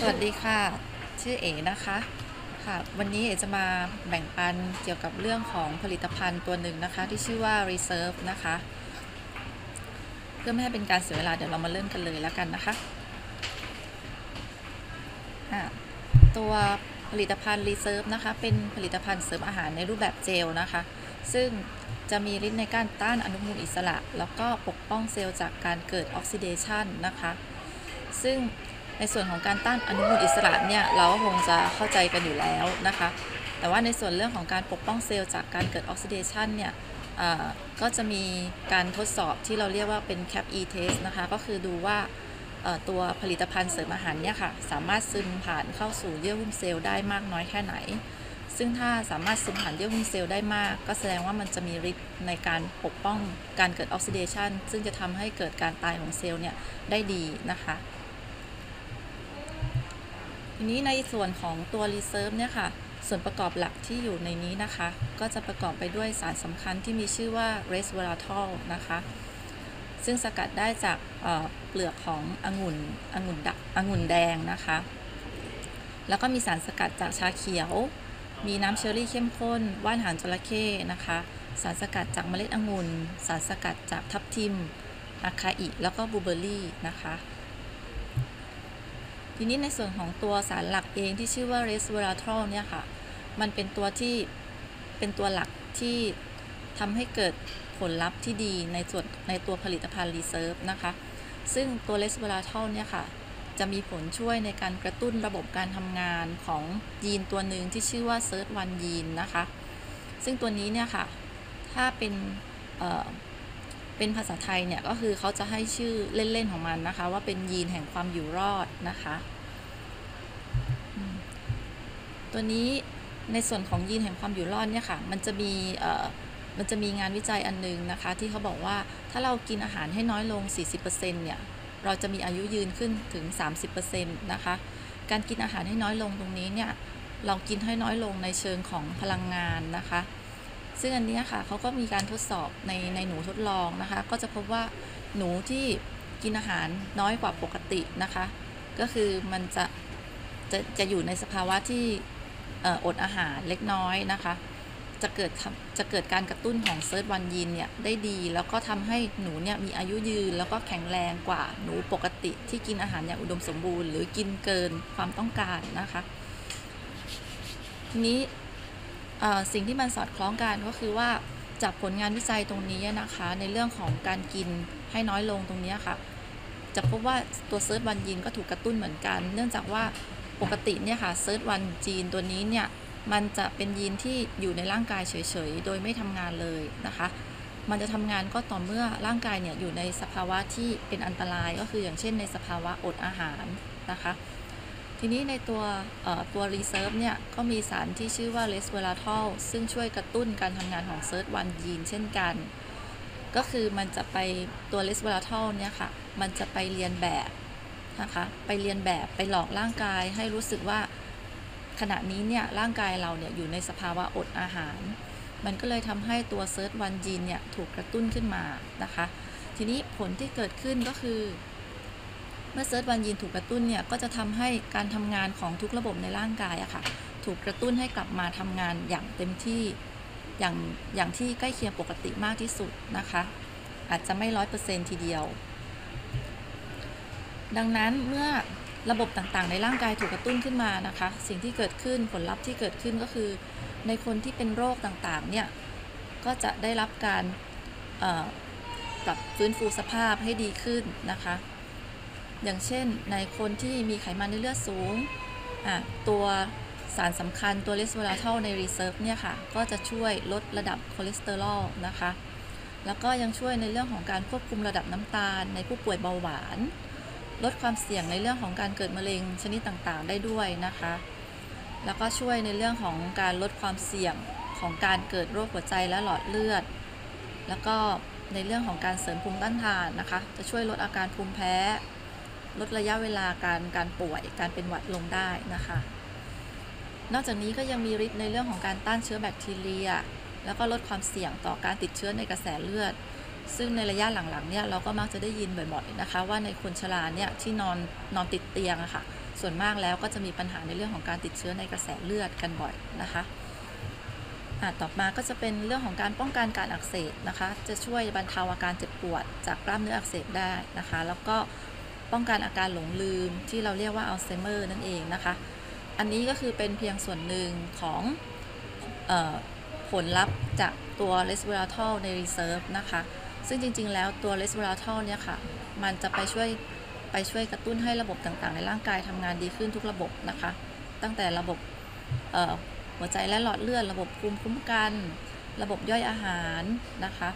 สวัสดีค่ะ ชื่อเอ๋นะคะค่ะวันนี้เอ๋จะมาแบ่งปันเกี่ยวกับเรื่องของผลิตภัณฑ์ตัวหนึ่งนะคะ ที่ชื่อว่า Reserve นะคะ เพื่อไม่ให้เป็นการเสียเวลาเดี๋ยวเรามาเริ่มกันเลยแล้วกันนะคะะตัวผลิตภัณฑ์ Reserve นะคะ เป็นผลิตภัณฑ์เสริมอาหารในรูปแบบเจลนะคะ ซึ่งจะมีฤทธิ์ในการต้านอนุมูลอิสระ แล้วก็ปกป้องเซลล์จากการเกิดออกซิเดชันนะคะ ซึ่ง ในส่วนของการต้านอนุมูลอิสระเนี่ยเราก็คงจะเข้าใจกันอยู่แล้วนะคะ แต่ว่าในส่วนเรื่องของการปกป้องเซลล์จากการเกิดออกซิเดชันเนี่ยก็จะมีการทดสอบที่เราเรียกว่าเป็น CAP E test นะคะ ก็คือดูว่าตัวผลิตภัณฑ์เสริมอาหารเนี่ยค่ะ สามารถซึมผ่านเข้าสู่เยื่อหุ้มเซลล์ได้มากน้อยแค่ไหน ซึ่งถ้าสามารถซึมผ่านเยื่อหุ้มเซลล์ได้มาก ก็แสดงว่ามันจะมีฤทธิ์ในการปกป้องการเกิดออกซิเดชันซึ่งจะทำให้เกิดการตายของเซลล์เนี่ยได้ดีนะคะ ทีนี้ในส่วนของตัว Reserve เนี่ยค่ะ ส่วนประกอบหลักที่อยู่ในนี้นะคะ ก็จะประกอบไปด้วยสารสำคัญที่มีชื่อว่า resveratrol นะคะ ซึ่งสกัดได้จากเอ่อเปลือกขององุ่นองุ่นดำองุ่นแดงนะคะ แล้วก็มีสารสกัดจากชาเขียว มีน้ำเชอร์รี่เข้มข้น ว่านหางจระเข้นะคะ สารสกัดจากเมล็ดองุ่น สารสกัดจากทับทิมอาคาอิ แล้วก็บูเบอร์รี่นะคะ ทีนี้ในส่วนของตัวสารหลักเองที่ชื่อว่า resveratrol เนี่ยค่ะ มันเป็นตัวที่เป็นตัวหลักที่ทำให้เกิดผลลัพธ์ที่ดีในส่วนในตัวผลิตภัณฑ์ reserve นะคะ ซึ่งตัว resveratrol เนี่ยค่ะ จะมีผลช่วยในการกระตุ้นระบบการทำงานของยีนตัวหนึ่งที่ชื่อว่า SIRT1 ยีนนะคะ ซึ่งตัวนี้เนี่ยค่ะ ถ้าเป็น เป็นภาษาไทยเนี่ยก็คือเขาจะให้ชื่อเล่นๆของมันนะคะ ว่าเป็นยีนแห่งความอยู่รอดนะคะ ตัวนี้ในส่วนของยีนแห่งความอยู่รอดเนี่ยค่ะ มันจะมีเอ่อมันจะมีงานวิจัยอันนึงนะคะ ที่เขาบอกว่าถ้าเรากินอาหารให้น้อยลง 40%เนี่ยเราจะมีอายุยืนขึ้นถึง 30%นะคะ การกินอาหารให้น้อยลงตรงนี้เนี่ยเรากินให้น้อยลงในเชิงของพลังงานนะคะ ซึ่งอันนี้ค่ะเขาก็มีการทดสอบในในหนูทดลองนะคะ ก็จะพบว่าหนูที่กินอาหารน้อยกว่าปกตินะคะ ก็คือมันจะจะจะอยู่ในสภาวะที่เอ่ออดอาหารเล็กน้อยนะคะ จะเกิดทำจะเกิดการกระตุ้นของเซิร์ชวันยีนเนี่ยได้ดี แล้วก็ทำให้หนูเนี่ยมีอายุยืน แล้วก็แข็งแรงกว่าหนูปกติที่กินอาหารอย่างอุดมสมบูรณ์ หรือกินเกินความต้องการนะคะ ทีนี้ สิ่งที่มันสอดคล้องกันก็คือว่าจากผลงานวิจัยตรงนี้นะคะ ในเรื่องของการกินให้น้อยลงตรงนี้ค่ะ จะพบว่าตัวเซิร์ชวันยีนก็ถูกกระตุ้นเหมือนกัน เนื่องจากว่าปกติเนี่ยค่ะเซิร์ชวันจีนตัวนี้เนี่ยมันจะเป็นยีนที่อยู่ในร่างกายเฉยๆ โดยไม่ทำงานเลยนะคะ มันจะทำงานก็ต่อเมื่อร่างกายเนี่ยอยู่ในสภาวะที่เป็นอันตรายก็คืออย่างเช่นในสภาวะอดอาหารนะคะ ทีนี้ในตัวตัว reserve เนี่ยก็มีสารที่ชื่อว่า resveratrol ซึ่งช่วยกระตุ้นการทำงานของ SIRT1 ยีนเช่นกัน ก็คือมันจะไปตัว resveratrol เนี่ยค่ะ มันจะไปเรียนแบบนะคะ ไปเรียนแบบไปหลอกร่างกายให้รู้สึกว่าขณะนี้เนี่ยร่างกายเราเนี่ยอยู่ในสภาวะอดอาหาร มันก็เลยทำให้ตัว SIRT1 ยีนเนี่ยถูกกระตุ้นขึ้นมานะคะ ทีนี้ผลที่เกิดขึ้นก็คือ มื่อเซิร์ชวันยีนถูกกระตุ้นเนี่ยก็จะทำให้การทำงานของทุกระบบในร่างกายอะค่ะถูกกระตุ้นให้กลับมาทำงานอย่างเต็มที่อย่างอย่างที่ใกล้เคียงปกติมากที่สุดนะคะ อาจจะไม่ร้อยเปอร์เซ็นทีเดียว ดังนั้นเมื่อระบบต่างๆ ในร่างกายถูกกระตุ้นขึ้นมานะคะ สิ่งที่เกิดขึ้นผลลัพธ์ที่เกิดขึ้นก็คือ ในคนที่เป็นโรคต่างๆเนี่ยก็จะได้รับการปรับฟื้นฟูสภาพให้ดีขึ้นนะคะ อย่างเช่นในคนที่มีไขมันในเลือดสูง ตัวสารสำคัญตัวเลสเวอราทอลใน Reserve เนี่ยค่ะ ก็จะช่วยลดระดับคอเลสเตอรอลนะคะ แล้วก็ยังช่วยในเรื่องของการควบคุมระดับน้ำตาล ในผู้ป่วยเบาหวาน ลดความเสี่ยงในเรื่องของการเกิดมะเร็งชนิดต่างๆ ได้ด้วยนะคะ แล้วก็ช่วยในเรื่องของการลดความเสี่ยงของการเกิดโรคหัวใจและหลอดเลือด แล้วก็ในเรื่องของการเสริมภูมิต้านทานนะคะ จะช่วยลดอาการภูมิแพ้ ลดระยะเวลาการการป่วยการเป็นหวัดลงได้นะคะ นอกจากนี้ก็ยังมีฤทธิ์ในเรื่องของการต้านเชื้อแบคทีเรีย แล้วก็ลดความเสี่ยงต่อการติดเชื้อในกระแสเลือด ซึ่งในระยะหลังๆเนี่ยเราก็มักจะได้ยินบ่อยๆนะคะ ว่าในคนชราเนี่ยที่นอนนอนติดเตียงอะค่ะ ส่วนมากแล้วก็จะมีปัญหาในเรื่องของการติดเชื้อในกระแสเลือดกันบ่อยนะคะอะต่อมาก็จะเป็นเรื่องของการป้องกันการอักเสบนะคะ จะช่วยบรรเทาอาการเจ็บปวดจากกล้ามเนื้ออักเสบได้นะคะ แล้วก็ ป้องกันอาการหลงลืมที่เราเรียกว่าอัลไซเมอร์นั่นเองนะคะ อันนี้ก็คือเป็นเพียงส่วนหนึ่งของออผลลัพธ์จากตัว resveratrol ใน reserve นะคะ ซึ่งจริงๆ แล้วตัว resveratrol เนี่ยค่ะ มันจะไปช่วยไปช่วยกระตุ้นให้ระบบต่างๆ ในร่างกายทำงานดีขึ้นทุกระบบนะคะ ตั้งแต่ระบบหัวใจและหลอดเลือด ระบบภูมิคุ้มกัน ระบบย่อยอาหารนะคะ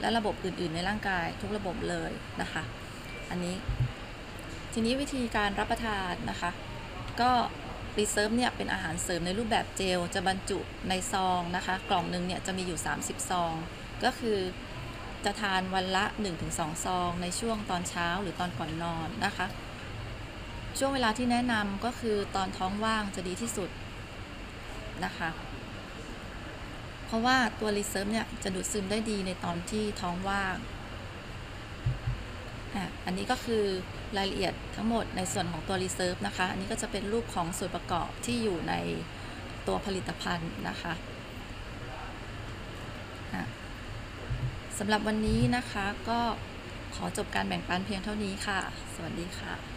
และระบบอื่นๆ ในร่างกายทุกระบบเลยนะคะ อันนี้ ทีนี้วิธีการรับประทานนะคะ ก็รีเซิร์ฟเนี่ยเป็นอาหารเสริมในรูปแบบเจล จะบรรจุในซองนะคะ กล่องหนึ่งเนี่ยจะมีอยู่ 30 ซอง ก็คือจะทานวันละ 1-2 ซอง ในช่วงตอนเช้าหรือตอนก่อนนอนนะคะ ช่วงเวลาที่แนะนำก็คือตอนท้องว่างจะดีที่สุดนะคะ เพราะว่าตัวรีเซิร์ฟเนี่ยจะดูดซึมได้ดีในตอนที่ท้องว่าง อันนี้ก็คือรายละเอียดทั้งหมดในส่วนของตัว Reserve นะคะ อันนี้ก็จะเป็นรูปของส่วนประกอบที่อยู่ในตัวผลิตภัณฑ์นะคะสำหรับวันนี้นะคะก็ขอจบการแบ่งปันเพียงเท่านี้ค่ะ สวัสดีค่ะ